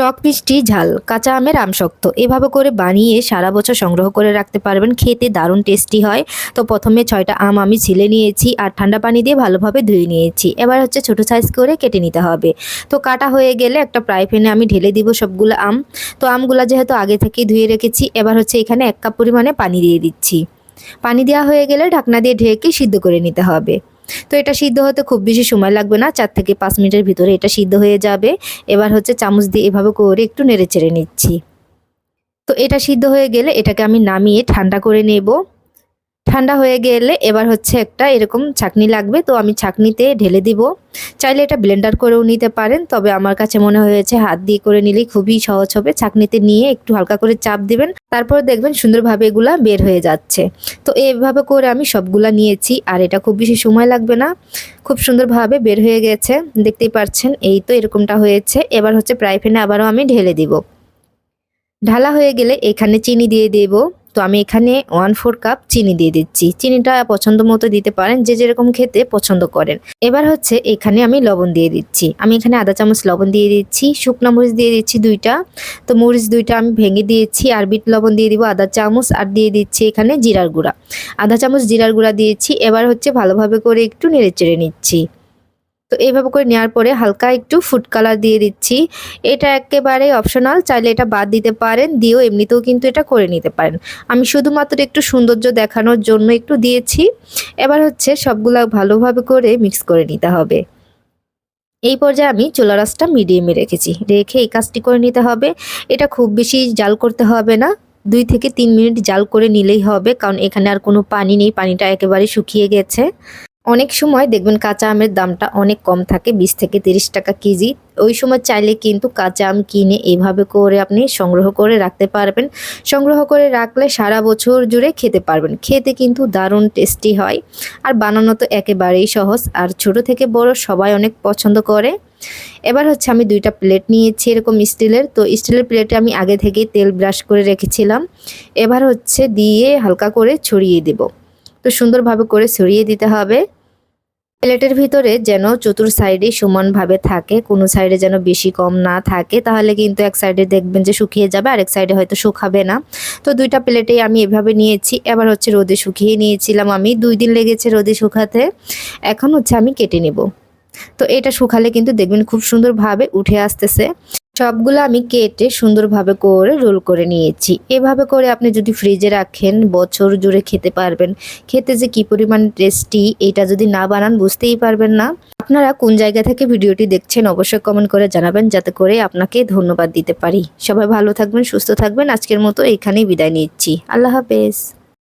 টক মিষ্টি, ঝাল, কাঁচা আমের আমশক্ত। এভাবে করে বানিয়ে সারা বছর সংগ্রহ করে রাখতে পারবেন। খেতে দারুণ টেস্টি হয়। তো প্রথমে ছয়টা আম আমি ছিলে নিয়েছি আর ঠান্ডা পানি দিয়ে ভালোভাবে ধুয়ে নিয়েছি। এবার হচ্ছে ছোটো সাইজ করে কেটে নিতে হবে। তো কাটা হয়ে গেলে একটা ফ্রাই প্যানে আমি ঢেলে দিব সবগুলো আম। তো আমগুলো যেহেতু আগে থেকেই ধুয়ে রেখেছি, এবার হচ্ছে এখানে এক কাপ পরিমাণে পানি দিয়ে দিচ্ছি। পানি দেওয়া হয়ে গেলে ঢাকনা দিয়ে ঢেকে সিদ্ধ করে নিতে হবে। তো এটা সিদ্ধ হতে খুব বেশি সময় লাগবে না, চার থেকে পাঁচ মিনিটের ভিতরে এটা সিদ্ধ হয়ে যাবে। এবার হচ্ছে চামচ দিয়ে এভাবে করে একটু নেড়ে চেড়ে নিচ্ছি। তো এটা সিদ্ধ হয়ে গেলে এটাকে আমি নামিয়ে ঠান্ডা করে নেব। ঠান্ডা হয়ে গেলে এবার হচ্ছে একটা এরকম ছাকনি লাগবে। তো আমি ছাকনিতে ঢেলে দিব। চাইলে এটা ব্লেন্ডার করেও নিতে পারেন, তবে আমার কাছে মনে হয়েছে হাত দিয়ে করে নিলেই খুবই সহজ হবে। ছাকনিতে নিয়ে একটু হালকা করে চাপ দিবেন, তারপর দেখবেন সুন্দরভাবে এগুলা বের হয়ে যাচ্ছে। তো এইভাবে করে আমি সবগুলা নিয়েছি, আর এটা খুব বেশি সময় লাগবে না। খুব সুন্দরভাবে বের হয়ে গেছে, দেখতেই পাচ্ছেন এই তো এরকমটা হয়েছে। এবার হচ্ছে প্রাই ফ্যানে আবারও আমি ঢেলে দিব। ঢালা হয়ে গেলে এখানে চিনি দিয়ে দেব। তো আমি এখানে ওয়ান ফোর কাপ চিনি দিয়ে দিচ্ছি। চিনিটা পছন্দ মতো দিতে পারেন, যে যেরকম খেতে পছন্দ করেন। এবার হচ্ছে এখানে আমি লবণ দিয়ে দিচ্ছি। আমি এখানে আধা চামচ লবণ দিয়ে দিচ্ছি, শুকনো মরিচ দিয়ে দিচ্ছি দুইটা। তো মরিচ দুইটা আমি ভেঙে দিয়েছি, আর বিট লবণ দিয়ে দিব আধা চামচ, আর দিয়ে দিচ্ছি এখানে জিরার গুঁড়া। আধা চামচ জিরার গুঁড়া দিয়েছি, এবার হচ্ছে ভালোভাবে করে একটু নেড়ে চেড়ে নিচ্ছি। তো এইভাবে করে নেওয়ার পরে হালকা একটু ফুড কালার দিয়ে দিচ্ছি। এটা একেবারে অপশনাল চাইলে এটা বাদ দিতে পারেন, দিয়েও এমনিতেও কিন্তু এটা করে নিতে পারেন। আমি শুধুমাত্র একটু সৌন্দর্য দেখানোর জন্য একটু দিয়েছি। এবার হচ্ছে সবগুলা ভালোভাবে করে মিক্স করে নিতে হবে। এই পর্যায়ে আমি চুলা রাসটা মিডিয়ামে রেখেছি। রেখে এই কাজটি করে নিতে হবে। এটা খুব বেশি জাল করতে হবে না। দুই থেকে তিন মিনিট জাল করে নিলেই হবে, কারণ এখানে আর কোনো পানি নেই। পানিটা একেবারে শুকিয়ে গেছে। অনেক সময় দেখবেন কাঁচা আমের দামটা অনেক কম থাকে, বিশ থেকে তিরিশ টাকা কেজি। ওই সময় চাইলে কিন্তু কাঁচা আম কিনে এইভাবে করে আপনি সংগ্রহ করে রাখতে পারবেন। সংগ্রহ করে রাখলে সারা বছর জুড়ে খেতে পারবেন। খেতে কিন্তু দারুণ টেস্টি হয়। আর বানানো তো একেবারেই সহজ। আর ছোট থেকে বড় সবাই অনেক পছন্দ করে। এবার হচ্ছে আমি দুইটা প্লেট নিয়েছি এরকম স্টিলের। তো স্টিলের প্লেটে আমি আগে থেকেই তেল ব্রাশ করে রেখেছিলাম। এবার হচ্ছে দিয়ে হালকা করে ছড়িয়ে দেব। তো সুন্দরভাবে করে ছড়িয়ে দিতে হবে। প্লেটের ভিতরে যেন চতুর সাইডে সমানভাবে থাকে, কোনো সাইডে যেন বেশি কম না থাকে, তাহলে কিন্তু এক সাইডে দেখবেন যে শুকিয়ে যাবে, আরেক সাইডে হয়তো শুকাবে না। তো দুইটা প্লেটেই আমি এভাবে নিয়েছি। এবার হচ্ছে রোদে শুকিয়ে নিয়েছিলাম আমি। দুই দিন লেগেছে রোদে শুকাতে। এখন হচ্ছে আমি কেটে নেব। তো এটা শুকালে কিন্তু দেখবেন খুব সুন্দরভাবে উঠে আসতেছে। সবগুলো আমি কেটে সুন্দরভাবে করে রোল করে নিয়েছি। এভাবে করে আপনি যদি ফ্রিজে রাখেন, বছর জুড়ে খেতে পারবেন। খেতে যে কি পরিমাণ টেস্টি এটা যদি না বানান বুঝতেই পারবেন না। আপনারা কোন জায়গা থেকে ভিডিওটি দেখছেন অবশ্যই কমেন্ট করে জানাবেন, যাতে করে আপনাকে ধন্যবাদ দিতে পারি। সবাই ভালো থাকবেন, সুস্থ থাকবেন। আজকের মতো এখানেই বিদায় নিচ্ছি। আল্লাহ হাফেজ।